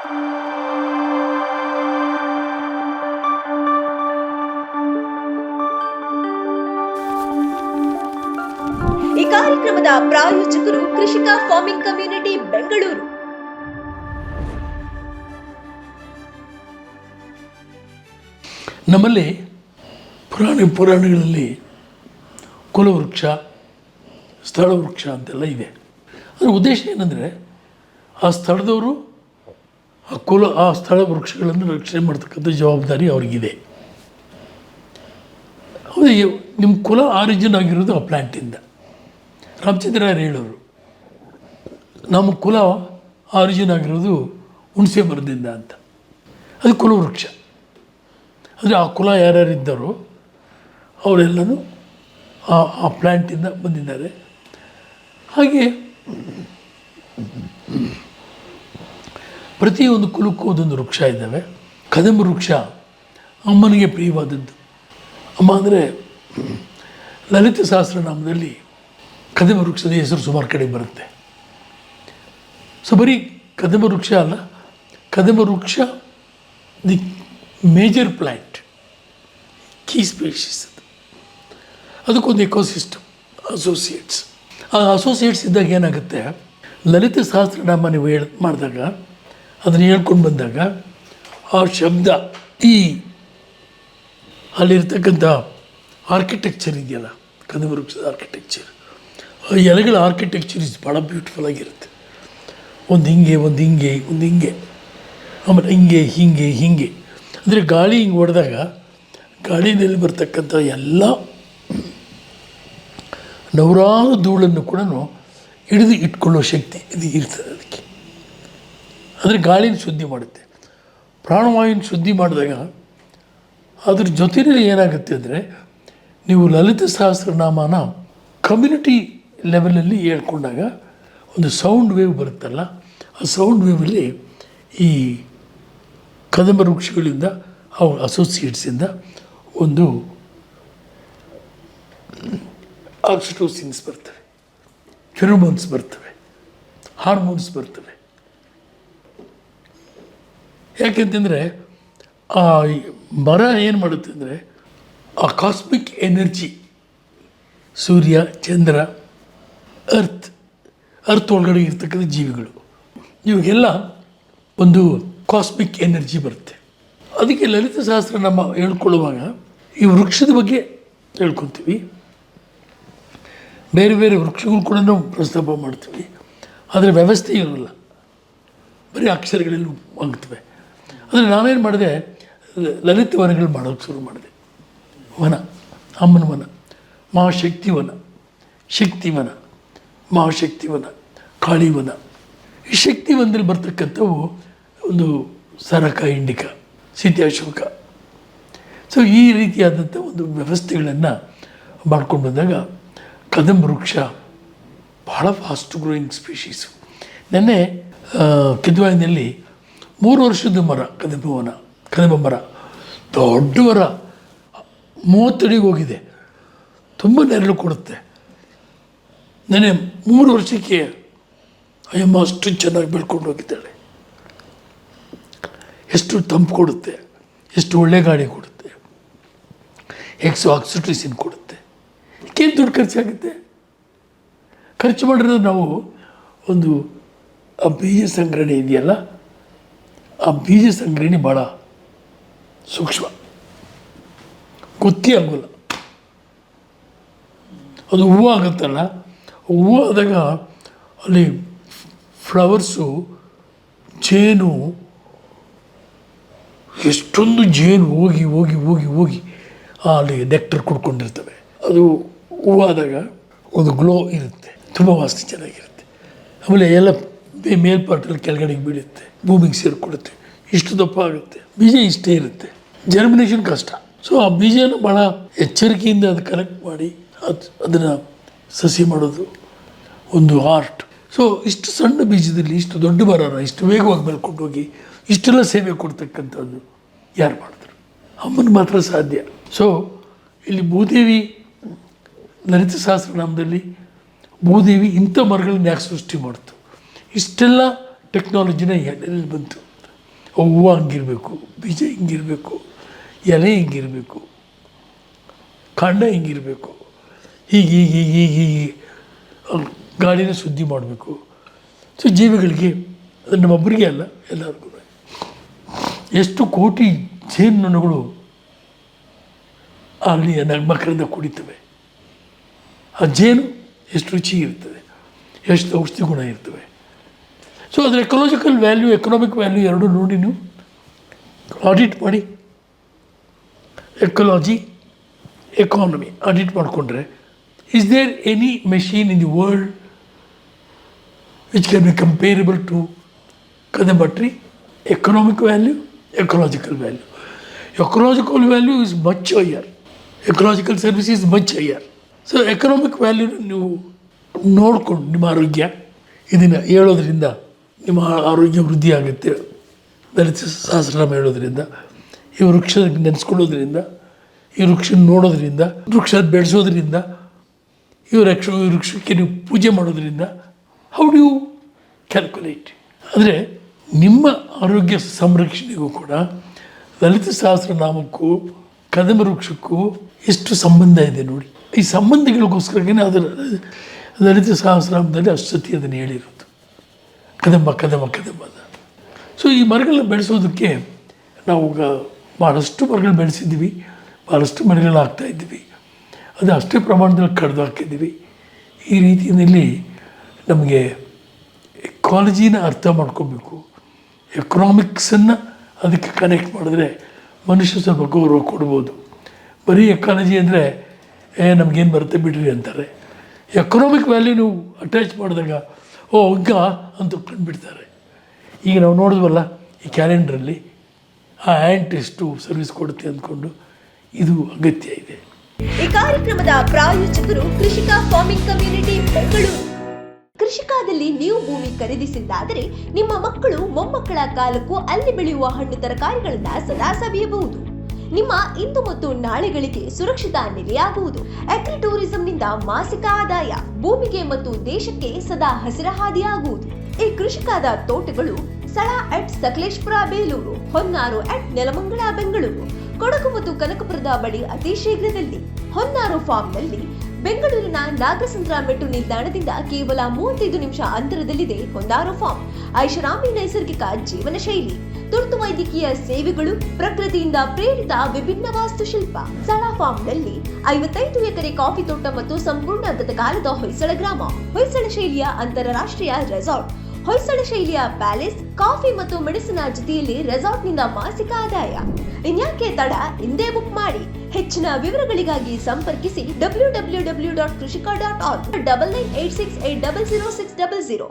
ಈ ಕಾರ್ಯಕ್ರಮದ ಪ್ರಾಯೋಜಕರು ಕೃಷಿಕ ಫಾರ್ಮಿಂಗ್ ಕಮ್ಯುನಿಟಿ ಬೆಂಗಳೂರು. ನಮ್ಮಲ್ಲಿ ಪುರಾಣ ಪುರಾಣಗಳಲ್ಲಿ ಕುಲವೃಕ್ಷ, ಸ್ಥಳವೃಕ್ಷ ಅಂತೆಲ್ಲ ಇದೆ. ಅದರ ಉದ್ದೇಶ ಏನಂದರೆ ಆ ಸ್ಥಳದವರು ಆ ಕುಲ ಆ ಸ್ಥಳ ವೃಕ್ಷಗಳನ್ನು ರಕ್ಷಣೆ ಮಾಡ್ತಕ್ಕಂಥ ಜವಾಬ್ದಾರಿ ಅವ್ರಿಗಿದೆ. ಹೌದು ನಿಮ್ಮ ಕುಲ ಆರಿಜಿನ್ ಆಗಿರೋದು ಆ ಪ್ಲ್ಯಾಂಟಿಂದ ರಾಮಚಂದ್ರಾಯರು ಹೇಳೋರು? ನಮ್ಮ ಕುಲ ಆರಿಜಿನ್ ಆಗಿರೋದು ಹುಣಸೆ ಮರದಿಂದ ಅಂತ. ಅದು ಕುಲವೃಕ್ಷ ಅಂದರೆ ಆ ಕುಲ ಯಾರ್ಯಾರು ಇದ್ದಾರೋ ಅವರೆಲ್ಲನೂ ಆ ಆ ಪ್ಲ್ಯಾಂಟಿಂದ ಬಂದಿದ್ದಾರೆ. ಹಾಗೆ ಪ್ರತಿಯೊಂದು ಕುಲಕ್ಕೂ ಒಂದೊಂದು ವೃಕ್ಷ ಇದ್ದಾವೆ. ಕದಂಬ ವೃಕ್ಷ ಅಮ್ಮನಿಗೆ ಪ್ರಿಯವಾದದ್ದು. ಅಮ್ಮ ಅಂದರೆ ಲಲಿತ ಸಹಸ್ರನಾಮದಲ್ಲಿ ಕದಂಬ ವೃಕ್ಷದ ಹೆಸರು ಸುಮಾರು ಕಡೆ ಬರುತ್ತೆ. ಸೊ ಬರೀ ಕದಂಬ ವೃಕ್ಷ ಅಲ್ಲ, ಕದಂಬ ವೃಕ್ಷ the major plant key species ಅದು. ಅದಕ್ಕೊಂದು ಎಕೋಸಿಸ್ಟಮ್, ಅಸೋಸಿಯೇಟ್ಸ್. ಆ ಅಸೋಸಿಯೇಟ್ಸ್ ಇದ್ದಾಗ ಏನಾಗುತ್ತೆ, ಲಲಿತ ಸಹಸ್ರನಾಮ ನೀವು ಹೇಳಿ ಮಾಡಿದಾಗ ಅದನ್ನು ಹೇಳ್ಕೊಂಡು ಬಂದಾಗ ಆ ಶಬ್ದ ಈ ಅಲ್ಲಿರ್ತಕ್ಕಂಥ ಆರ್ಕಿಟೆಕ್ಚರ್ ಇದೆಯಲ್ಲ ಕದವೃಕ್ಷದ ಆರ್ಕಿಟೆಕ್ಚರ್ ಆ ಎಲೆಗಳ ಆರ್ಕಿಟೆಕ್ಚರ್ ಇಸ್ ಭಾಳ ಬ್ಯೂಟಿಫುಲ್ ಆಗಿರುತ್ತೆ. ಒಂದು ಹಿಂಗೆ ಒಂದು ಹಿಂಗೆ ಒಂದು ಹಿಂಗೆ. ಆಮೇಲೆ ಹಿಂಗೆ ಹಿಂಗೆ ಹಿಂಗೆ. ಅಂದರೆ ಗಾಳಿ ಹಿಂಗೆ ಹೊಡೆದಾಗ ಗಾಳಿನಲ್ಲಿ ಬರ್ತಕ್ಕಂಥ ಎಲ್ಲ ನೂರಾರು ಧೂಳನ್ನು ಕೂಡ ಹಿಡಿದು ಇಟ್ಕೊಳ್ಳೋ ಶಕ್ತಿ ಇದು ಇರ್ತದೆ ಅದಕ್ಕೆ. ಅಂದರೆ ಗಾಳಿನ ಶುದ್ಧಿ ಮಾಡುತ್ತೆ. ಪ್ರಾಣವಾಯುನ ಶುದ್ಧಿ ಮಾಡಿದಾಗ ಅದ್ರ ಜೊತೆಯಲ್ಲಿ ಏನಾಗುತ್ತೆ ಅಂದರೆ ನೀವು ಲಲಿತ ಸಹಸ್ರನಾಮನ ಕಮ್ಯುನಿಟಿ ಲೆವೆಲಲ್ಲಿ ಹೇಳ್ಕೊಂಡಾಗ ಒಂದು ಸೌಂಡ್ ವೇವ್ ಬರುತ್ತಲ್ಲ, ಆ ಸೌಂಡ್ ವೇವಲ್ಲಿ ಈ ಕದಂಬ ವೃಕ್ಷಗಳಿಂದ ಅವ್ರ ಅಸೋಸಿಯೇಟ್ಸಿಂದ ಒಂದು ಆಕ್ಸಿಟೋಸಿನ್ಸ್ ಬರ್ತವೆ ಫಿರೋಮೋನ್ಸ್ ಬರ್ತವೆ ಹಾರ್ಮೋನ್ಸ್ ಬರ್ತವೆ. ಯಾಕೆಂತಂದರೆ ಆ ಮರ ಏನು ಮಾಡುತ್ತೆ ಅಂದರೆ, ಆ ಕಾಸ್ಮಿಕ್ ಎನರ್ಜಿ ಸೂರ್ಯ, ಚಂದ್ರ ಅರ್ತ್ ಅರ್ತ್ ಒಳಗಡೆ ಇರ್ತಕ್ಕಂಥ ಜೀವಿಗಳು, ಇವಾಗೆಲ್ಲ ಒಂದು ಕಾಸ್ಮಿಕ್ ಎನರ್ಜಿ ಬರುತ್ತೆ. ಅದಕ್ಕೆ ಲಲಿತ ಶಾಸ್ತ್ರ ನಮ್ಮ ಹೇಳ್ಕೊಳ್ಳುವಾಗ, ಈ ವೃಕ್ಷದ ಬಗ್ಗೆ ಹೇಳ್ಕೊತೀವಿ. ಬೇರೆ ಬೇರೆ ವೃಕ್ಷಗಳು ಕೂಡ ನಾವು ಪ್ರಸ್ತಾಪ ಮಾಡ್ತೀವಿ. ಆದರೆ ವ್ಯವಸ್ಥೆ ಇರೋಲ್ಲ. ಬರೀ ಅಕ್ಷರಗಳಲ್ಲಿ ಆಗ್ತವೆ ಅಂದರೆ ನಾನೇನು ಮಾಡಿದೆ? ಲಲಿತ ವನಗಳು ಮಾಡೋಕ್ಕೆ ಶುರು ಮಾಡಿದೆ. ವನ, ಅಮ್ಮನ ವನ ಮಹಾಶಕ್ತಿ ವನ ಶಕ್ತಿವನ ಮಹಾಶಕ್ತಿವನ ಕಾಳಿವನ ಈ ಶಕ್ತಿವನದಲ್ಲಿ ಬರ್ತಕ್ಕಂಥವು ಒಂದು ಸರಕ, ಇಂಡಿಕ ಸೀತ್ಯಾಶೋಕ ಸೊ ಈ ರೀತಿಯಾದಂಥ ಒಂದು ವ್ಯವಸ್ಥೆಗಳನ್ನು ಮಾಡ್ಕೊಂಡು ಬಂದಾಗ ಕದಂಬ ವೃಕ್ಷ ಭಾಳ ಫಾಸ್ಟ್ ಗ್ರೋಯಿಂಗ್ ಸ್ಪೀಶೀಸು ನೆನ್ನೆ ಕಿದ್ವಾಯಿನಲ್ಲಿ ಮೂರು ವರ್ಷದ ಮರ ಕದಂಬವನ ಕದಂಬ ಮರ. ದೊಡ್ಡ ಮರ. ಮೂವತ್ತಡಿಗೆ ಹೋಗಿದೆ. ತುಂಬ ನೆರಳು ಕೊಡುತ್ತೆ. ನೆನೆ ಮೂರು ವರ್ಷಕ್ಕೆ ಅಯ್ಯಮ್ಮ ಅಷ್ಟು ಚೆನ್ನಾಗಿ ಬೆಳ್ಕೊಂಡು ಹೋಗಿದ್ದಾಳೆ. ಎಷ್ಟು ತಂಪು ಕೊಡುತ್ತೆ, ಎಷ್ಟು ಒಳ್ಳೆ ಗಾಳಿ ಕೊಡುತ್ತೆ. ಎಕ್ಸು ಆಕ್ಸಿಟ್ರಿಸಿನ್ ಕೊಡುತ್ತೆ. ಏನು ದುಡ್ಡು ಖರ್ಚಾಗುತ್ತೆ? ಖರ್ಚು ಮಾಡಿರೋದು ನಾವು ಒಂದು ಆ ಬೀಜ ಸಂಗ್ರಹಣೆ ಇದೆಯಲ್ಲ? ಆ ಬೀಜ ಸಂಗ್ರಹಣೆ ಭಾಳ ಸೂಕ್ಷ್ಮ. ಗೊತ್ತೇ ಅಂಗುಲ ಅದು ಹೂವು ಆಗುತ್ತಲ್ಲ, ಹೂವು ಆದಾಗ ಅಲ್ಲಿ ಫ್ಲವರ್ಸು, ಜೇನು, ಎಷ್ಟೊಂದು ಜೇನು ಹೋಗಿ ಹೋಗಿ ಹೋಗಿ ಹೋಗಿ ಅಲ್ಲಿ ನೆಕ್ಟರ್ ಕುಡ್ಕೊಂಡಿರ್ತವೆ. ಅದು ಹೂವಾದಾಗ ಒಂದು ಗ್ಲೋ ಇರುತ್ತೆ, ತುಂಬ ವಾಸನೆ ಚೆನ್ನಾಗಿರುತ್ತೆ. ಆಮೇಲೆ ಎಲ್ಲ ಬೇ- ಮೇಲ್ಪಾಟಲ್ಲಿ ಕೆಳಗಡೆಗೆ ಬೀಳುತ್ತೆ, ಭೂಮಿಗೆ ಸೇರಿಕೊಡುತ್ತೆ ಇಷ್ಟು ದಪ್ಪ ಆಗುತ್ತೆ, ಬೀಜ ಇಷ್ಟೇ ಇರುತ್ತೆ. ಜರ್ಮಿನೇಷನ್ ಕಷ್ಟ. ಸೊ ಆ ಬೀಜನ ಭಾಳ ಎಚ್ಚರಿಕೆಯಿಂದ ಅದು ಕಲೆಕ್ಟ್ ಮಾಡಿ, ಅದು, ಅದನ್ನು ಸಸಿ ಮಾಡೋದು ಒಂದು ಆರ್ಟ್ ಸೊ ಇಷ್ಟು ಸಣ್ಣ ಬೀಜದಲ್ಲಿ ಇಷ್ಟು ದೊಡ್ಡ ಮರನ ಇಷ್ಟು ವೇಗವಾಗಿ ಬೆಳ್ಕೊಂಡು ಹೋಗಿ, ಇಷ್ಟೆಲ್ಲ ಸೇವೆ ಕೊಡ್ತಕ್ಕಂಥದ್ದು ಯಾರು ಮಾಡಿದ್ರು ಅಮ್ಮನ ಮಾತ್ರ ಸಾಧ್ಯ. ಸೊ ಇಲ್ಲಿ ಭೂದೇವಿ ಲಲಿತ ಸಹಸ್ರನಾಮದಲ್ಲಿ ಭೂದೇವಿ ಇಂಥ ಮರಗಳನ್ನ ಯಾಕೆ ಸೃಷ್ಟಿ ಮಾಡ್ತು? ಇಷ್ಟೆಲ್ಲ ಟೆಕ್ನಾಲಜಿನ ಎಲ್ಲೆಲ್ಲಿ ಬಂತು. ಹೂವು ಹಂಗಿರಬೇಕು, ಬೀಜ ಹಿಂಗಿರಬೇಕು, ಎಲೆ ಹಿಂಗಿರಬೇಕು, ಕಾಂಡ ಹಿಂಗಿರಬೇಕು, ಹೀಗೆ ಹೀಗೆ ಹೀಗೆ ಹೀಗೆ ಗಾಳಿನ ಶುದ್ಧಿ ಮಾಡಬೇಕು. ಸೊ ಜೀವಿಗಳಿಗೆ ಅದು ನಮ್ಮೊಬ್ಬರಿಗೆ ಅಲ್ಲ, ಎಲ್ಲರಿಗೂ. ಎಷ್ಟು ಕೋಟಿ ಜೇನುನೊಣಗಳು ಅಲ್ಲಿ ಮಕ್ಕಳಿಂದ ಕುಡಿತವೆ. ಆ ಜೇನು ಎಷ್ಟು ರುಚಿ ಇರ್ತದೆ, ಎಷ್ಟು ಔಷಧಿ ಗುಣ ಇರ್ತವೆ. ಸೊ ಅದರ ಎಕಲಾಜಿಕಲ್ ವ್ಯಾಲ್ಯೂ ಎಕನಾಮಿಕ್ ವ್ಯಾಲ್ಯೂ ಎರಡೂ ನೋಡಿ ನೀವು. ಆಡಿಟ್ ಮಾಡಿ. ಎಕಲಾಜಿ ಎಕಾನಮಿ ಆಡಿಟ್ ಮಾಡಿಕೊಂಡ್ರೆ is there any machine in the world which can be comparable to Kadamba tree economic value ecological value ecological value is much higher ecological service is much higher so economic ವ್ಯಾಲ್ಯೂನ ನೀವು ನೋಡಿಕೊಂಡು ನಿಮ್ಮ ಆರೋಗ್ಯ ಇದನ್ನು ಹೇಳೋದ್ರಿಂದ ನಿಮ್ಮ ಆರೋಗ್ಯ ವೃದ್ಧಿ ಆಗುತ್ತೆ ದಲಿತ ಸಹಸ್ರನಾಮ ಹೇಳೋದ್ರಿಂದ, ಈ ವೃಕ್ಷ ನೆನೆಸ್ಕೊಳ್ಳೋದ್ರಿಂದ, ಈ ವೃಕ್ಷ ನೋಡೋದ್ರಿಂದ ವೃಕ್ಷ ಬೆಳೆಸೋದ್ರಿಂದ, ಈ ವೃಕ್ಷ ವೃಕ್ಷಕ್ಕೆ ನೀವು ಪೂಜೆ ಮಾಡೋದ್ರಿಂದ ಹೌ ಡು ಯು ಕ್ಯಾಲ್ಕುಲೇಟ್ ಆದರೆ ನಿಮ್ಮ ಆರೋಗ್ಯ ಸಂರಕ್ಷಣೆಗೂ ಕೂಡ ಲಲಿತ ಸಹಸ್ರನಾಮಕ್ಕೂ, ಕದಮ ವೃಕ್ಷಕ್ಕೂ ಎಷ್ಟು ಸಂಬಂಧ ಇದೆ ನೋಡಿ. ಈ ಸಂಬಂಧಗಳಿಗೋಸ್ಕರ ಅದರ ದಲಿತ ಸಹಸ್ರನಾಮದಲ್ಲಿ ಅಷ್ಟತಿ ಅದನ್ನು ಹೇಳಿರೋದು. ಕದಂಬ ಕದಂಬ ಅಂತ. ಸೊ ಈ ಮರಗಳನ್ನ ಬೆಳೆಸೋದಕ್ಕೆ ನಾವು ಭಾಳಷ್ಟು ಮರಗಳು ಬೆಳೆಸಿದ್ದೀವಿ ಭಾಳಷ್ಟು ಮರಗಳು ಹಾಕ್ತಾ ಇದ್ದೀವಿ. ಅದು ಅಷ್ಟೇ ಪ್ರಮಾಣದಲ್ಲಿ ಕಡ್ದು ಹಾಕಿದ್ದೀವಿ. ಈ ರೀತಿಯಲ್ಲಿ ನಮಗೆ ಎಕಾಲಜಿನ ಅರ್ಥ ಮಾಡ್ಕೋಬೇಕು. ಎಕನಾಮಿಕ್ಸನ್ನು ಅದಕ್ಕೆ ಕನೆಕ್ಟ್ ಮಾಡಿದ್ರೆ ಮನುಷ್ಯ ಸ್ವಲ್ಪ ಗೌರವ ಕೊಡ್ಬೋದು. ಬರೀ ಎಕಾಲಜಿ ಅಂದರೆ, ಏ, ನಮಗೇನು ಬರುತ್ತೆ ಬಿಡ್ರಿ ಅಂತಾರೆ. ಎಕನಾಮಿಕ್ ವ್ಯಾಲ್ಯೂ ನೀವು ಅಟ್ಯಾಚ್ ಮಾಡಿದಾಗ ಓ ಹಗ್ಗ ಅಂತ ಕಂಡುಬಿಡ್ತಾರೆ ಈಗ ನಾವು ನೋಡಿದ್ವಲ್ಲ, ಈ ಕ್ಯಾಲೆಂಡ್ರಲ್ಲಿ ಆ ಆ್ಯಂಟ್ ಎಷ್ಟು ಸರ್ವಿಸ್ ಕೊಡುತ್ತೆ ಅಂದ್ಕೊಂಡು ಇದು ಅಗತ್ಯ ಇದೆ. ಈ ಕಾರ್ಯಕ್ರಮದ ಪ್ರಾಯೋಜಕರು ಕೃಷಿಕ ಫಾರ್ಮಿಂಗ್ ಕಮ್ಯುನಿಟಿ ಬೆಂಗಳೂರು. ಕೃಷಿಕಾದಲ್ಲಿ ನೀವು ಭೂಮಿ ಖರೀದಿಸಿದ್ದಾದರೆ ನಿಮ್ಮ ಮಕ್ಕಳು ಮೊಮ್ಮಕ್ಕಳ ಕಾಲಕ್ಕೂ ಅಲ್ಲಿ ಬೆಳೆಯುವ ಹಣ್ಣು ತರಕಾರಿಗಳನ್ನ ಸದಾ ಸವಿಯಬಹುದು. ನಿಮ್ಮ ಇಂದು ಮತ್ತು ನಾಳೆಗಳಿಗೆ ಸುರಕ್ಷಿತ ನೆಲೆಯಾಗುವುದು. ಅಗ್ರಿ ಟೂರಿಸಂನಿಂದ ಮಾಸಿಕ ಆದಾಯ, ಭೂಮಿಗೆ ಮತ್ತು ದೇಶಕ್ಕೆ ಸದಾ ಹಸಿರ ಹಾದಿಯಾಗುವುದು ಈ ಕೃಷಿಕಾದ ತೋಟಗಳು ಸ್ಥಳ ಅಟ್ ಸಕಲೇಶ್ಪುರ, ಬೇಲೂರು, ಹೊನ್ನಾರು ಅಟ್ ನೆಲಮಂಗಲ, ಬೆಂಗಳೂರು. ಕೊಡಗು ಮತ್ತು ಕನಕಪುರದ ಬಳಿ ಅತಿ ಶೀಘ್ರದಲ್ಲಿ ಹೊನ್ನಾರು ಫಾರ್ಮ್ನಲ್ಲಿ ಬೆಂಗಳೂರಿನ ನಾಗಸಂದ್ರ ಮೆಟ್ರೋ ನಿಲ್ದಾಣದಿಂದ ಕೇವಲ ಮೂವತ್ತೈದು ನಿಮಿಷ ಅಂತರದಲ್ಲಿದೆ ಹೊನ್ನಾರು ಫಾರ್ಮ್. ಐಷಾರಾಮಿ ನೈಸರ್ಗಿಕ ಜೀವನ ಶೈಲಿ ತುರ್ತು ವೈದ್ಯಕೀಯ ಸೇವೆಗಳು, ಪ್ರಕೃತಿಯಿಂದ ಪ್ರೇರಿತ ವಿಭಿನ್ನ ವಾಸ್ತುಶಿಲ್ಪ ಫಾರ್ಮ್ನಲ್ಲಿ ಐವತ್ತೈದು ಎಕರೆ ಕಾಫಿ ತೋಟ ಮತ್ತು ಸಂಪೂರ್ಣ ಗತಕಾಲದ ಹೊಯ್ಸಳ ಗ್ರಾಮ, ಹೊಯ್ಸಳ ಶೈಲಿಯ ಅಂತಾರಾಷ್ಟ್ರೀಯ ರೆಸಾರ್ಟ್. ಹೊಯ್ಸಳ ಶೈಲಿಯ ಪ್ಯಾಲೇಸ್, ಕಾಫಿ ಮತ್ತು ಮೆಣಸಿನ ಜೊತೆಯಲ್ಲಿ ರೆಸಾರ್ಟ್ನಿಂದ ಮಾಸಿಕ ಆದಾಯ. ಇನ್ಯಾಕೆ ತಡ? ಇಂದೇ ಬುಕ್ ಮಾಡಿ. ಹೆಚ್ಚಿನ ವಿವರಗಳಿಗಾಗಿ ಸಂಪರ್ಕಿಸಿ W W W dot Krishika dot org double nine eight six eight double zero six double zero